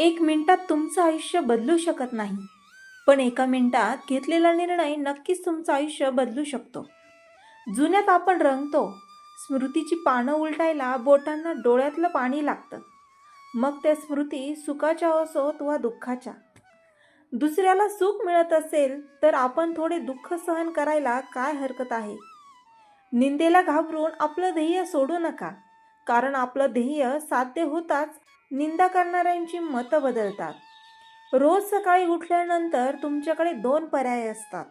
एक मिनिटात तुमचं आयुष्य बदलू शकत नाही. पण एका मिनिटात घेतलेला निर्णय नक्कीच तुमचं आयुष्य बदलू शकतो. जुन्यात आपण रंगतो. स्मृतीची पानं उलटायला बोटांना डोळ्यातलं पाणी लागतं. मग त्या स्मृती सुखाच्या असोत वा दुःखाच्या. दुसऱ्याला सुख मिळत असेल तर आपण थोडे दुःख सहन करायला काय हरकत आहे? निंदेला घाबरून आपलं ध्येय सोडू नका. कारण आपलं ध्येय साध्य होताच निंदा करणाऱ्यांची मतं बदलतात. रोज सकाळी उठल्यानंतर तुमच्याकडे दोन पर्याय असतात.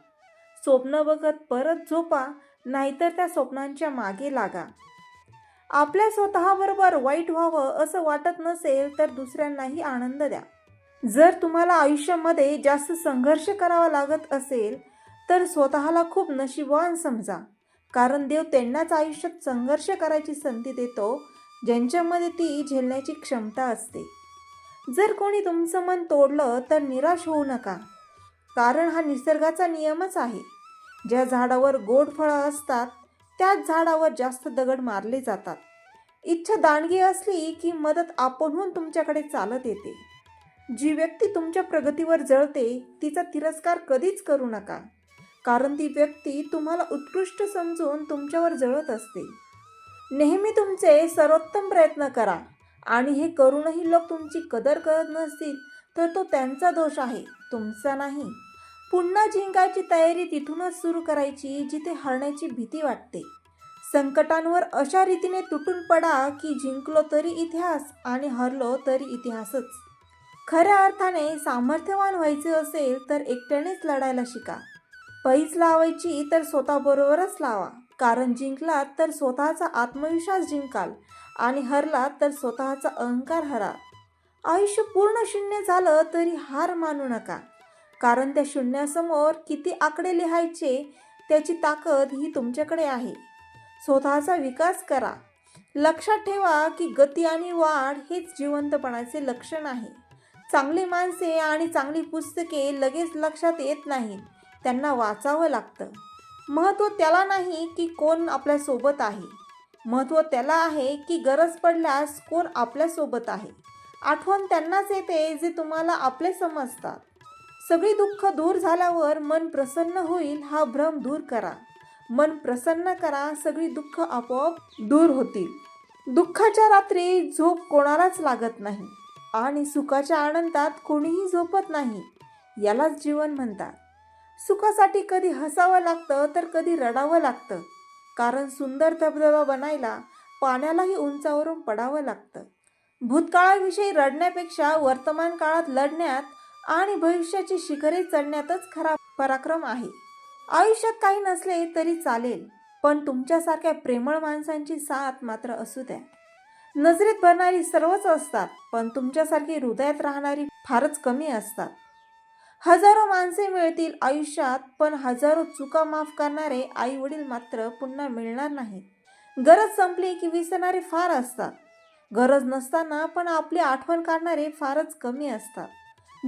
स्वप्न बघत परत झोपा नाहीतर त्या स्वप्नांच्या मागे लागा. आपल्या स्वतःबरोबर वाईट व्हावं असं वाटत नसेल तर दुसऱ्यांनाही आनंद द्या. जर तुम्हाला आयुष्यामध्ये जास्त संघर्ष करावा लागत असेल तर स्वतःला खूप नशीबवान समजा. कारण देव त्यांनाच आयुष्यात संघर्ष करायची संधी देतो ज्यांच्यामध्ये ती झेलण्याची क्षमता असते. जर कोणी तुमचं मन तोडलं तर निराश होऊ नका. कारण हा निसर्गाचा नियमच आहे. ज्या झाडावर गोड फळं असतात त्याच झाडावर जास्त दगड मारले जातात. इच्छा दांडगी असली की मदत आपणहून तुमच्याकडे चालत येते. जी व्यक्ती तुमच्या प्रगतीवर जळते तिचा तिरस्कार कधीच करू नका. कारण ती व्यक्ती तुम्हाला उत्कृष्ट समजून तुमच्यावर जळत असते. नेहमी तुमचे सर्वोत्तम प्रयत्न करा आणि हे करूनही लोक तुमची कदर करत नसतील तर तो त्यांचा दोष आहे तुमचा नाही. पुन्हा जिंकायची तयारी तिथूनच सुरू करायची जिथे हरण्याची भीती वाटते. संकटांवर अशा रीतीने तुटून पडा की जिंकलो तरी इतिहास आणि हरलो तरी इतिहासच. खऱ्या अर्थाने सामर्थ्यवान व्हायचे असेल तर एकट्यानेच लढायला शिका. पैज लावायची तर स्वतःबरोबरच लावा. कारण जिंकलात तर स्वतःचा आत्मविश्वास जिंकाल आणि हरलात तर स्वतःचा अहंकार हरा. आयुष्य पूर्ण शून्य झालं तरी हार मानू नका. कारण त्या शून्यासमोर किती आकडे लिहायचे त्याची ताकद ही तुमच्याकडे आहे. स्वतःचा विकास करा. लक्षात ठेवा की गती आणि वाढ हेच जिवंतपणाचे लक्षण आहे. चांगली माणसे आणि चांगली पुस्तके लगेच लक्षात येत नाहीत. त्यांना वाचावं लागतं. महत्त्व त्याला नाही की कोण आपल्यासोबत आहे. महत्त्व त्याला आहे की गरज पडल्यास कोण आपल्यासोबत आहे. आठवण त्यांनाच येते जे तुम्हाला आपले समजतात. सगळी दुःख दूर झाल्यावर मन प्रसन्न होईल हा भ्रम दूर करा. मन प्रसन्न करा सगळी दुःख आपोआप दूर होतील. दुःखाच्या रात्री झोप कोणालाच लागत नाही आणि सुखाच्या आनंदात कोणीही झोपत नाही यालाच जीवन म्हणतात. सुखासाठी कधी हसावं लागतं तर कधी रडावं लागतं. कारण सुंदर धबधबा बनायला पाण्यालाही उंचावरून पडावं लागतं. भूतकाळाविषयी रडण्यापेक्षा वर्तमान काळात लढण्यात आणि भविष्याची शिखरे चढण्यातच खरा पराक्रम आहे. आयुष्यात काही नसले तरी चालेल पण तुमच्यासारख्या प्रेमळ माणसांची साथ मात्र असू द्या. नजरेत भरणारी सर्वच असतात पण तुमच्यासारखी हृदयात राहणारी फारच कमी असतात. हजारो माणसे मिळतील आयुष्यात पण हजारो चुका माफ करणारे आई वडील मात्र पुन्हा मिळणार नाहीत. गरज संपली की विसरणारे फार असतात. गरज नसताना पण आपली आठवण काढणारे फारच कमी असतात.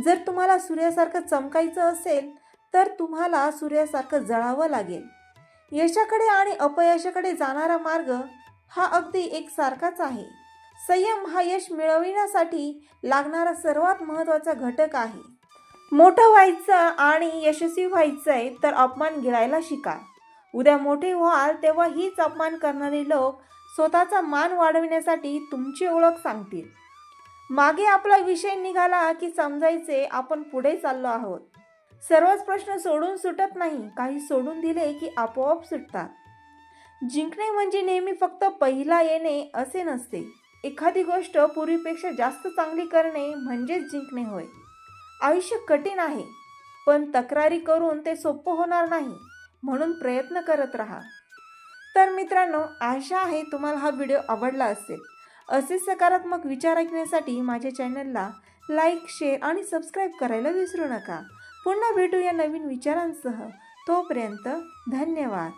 जर तुम्हाला सूर्यासारखं चमकायचं असेल तर तुम्हाला सूर्यासारखं जळावं लागेल. यशाकडे आणि अपयशाकडे जाणारा मार्ग हा अगदी एकसारखाच आहे. संयम हा यश मिळविण्यासाठी लागणारा सर्वात महत्त्वाचा घटक आहे. मोठं व्हायचं आणि यशस्वी व्हायचं आहे तर अपमान गिळायला शिका. उद्या मोठे व्हाल तेव्हा हीच अपमान करणारे लोक स्वतःचा मान वाढविण्यासाठी तुमची ओळख सांगतील. मागे आपला विषय निघाला की समजायचे आपण पुढे चाललो आहोत. सर्वच प्रश्न सोडून सुटत नाही काही सोडून दिले की आपोआप सुटतात. जिंकणे म्हणजे नेहमी फक्त पहिला येणे असे नसते. एखादी गोष्ट पूर्वीपेक्षा जास्त चांगली करणे म्हणजेच जिंकणे होय. आयुष्य कठीण आहे पण तक्रारी करून ते सोपं होणार नाही म्हणून प्रयत्न करत राहा. तर मित्रांनो आशा आहे तुम्हाला हा व्हिडिओ आवडला असेल. असे सकारात्मक विचार ऐकण्यासाठी माझ्या चॅनलला लाईक शेअर आणि सबस्क्राईब करायला विसरू नका. पुन्हा भेटूया नवीन विचारांसह. तोपर्यंत धन्यवाद.